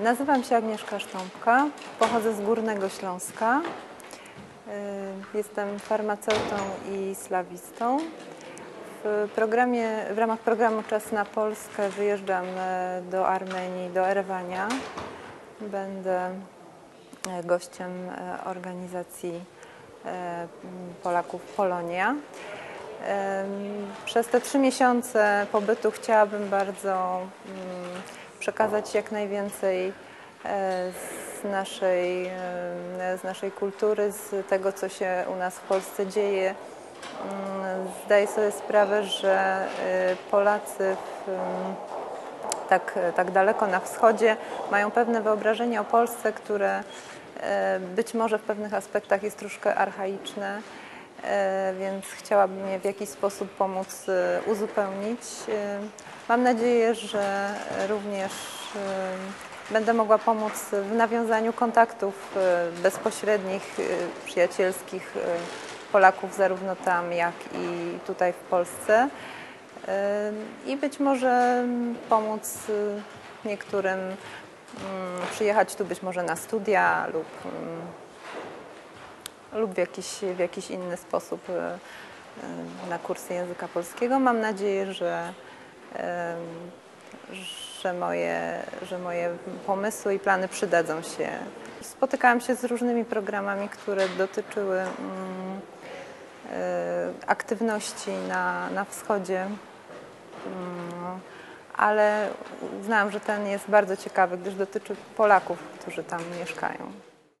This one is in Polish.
Nazywam się Agnieszka Sztąpka, pochodzę z Górnego Śląska. Y, Jestem farmaceutą i slawistą. W, programie, w ramach programu Czas na Polskę wyjeżdżam e, do Armenii, do Erewania. Będę e, gościem e, organizacji Polaków Polonia. Przez te trzy miesiące pobytu chciałabym bardzo mm, przekazać jak najwięcej e, z naszej, em, z naszej kultury, z tego, co się u nas w Polsce dzieje. Mm, Zdaję sobie sprawę, że e, Polacy w, em, tak, tak daleko na wschodzie mają pewne wyobrażenie o Polsce, które e, być może w pewnych aspektach jest troszkę archaiczne, e, więc chciałabym je w jakiś sposób pomóc e, uzupełnić. E, Mam nadzieję, że również e, będę mogła pomóc w nawiązaniu kontaktów e, bezpośrednich, e, przyjacielskich e, Polaków zarówno tam, jak i tutaj w Polsce. I być może pomóc niektórym mm, przyjechać tu być może na studia lub, mm, lub w, jakiś, w jakiś inny sposób y, y, na kursy języka polskiego. Mam nadzieję, że, że, moje, że moje pomysły i plany przydadzą się. Spotykałam się z różnymi programami, które dotyczyły mm, e, aktywności na, na wschodzie, Mm, ale uznałam, że ten jest bardzo ciekawy, gdyż dotyczy Polaków, którzy tam mieszkają.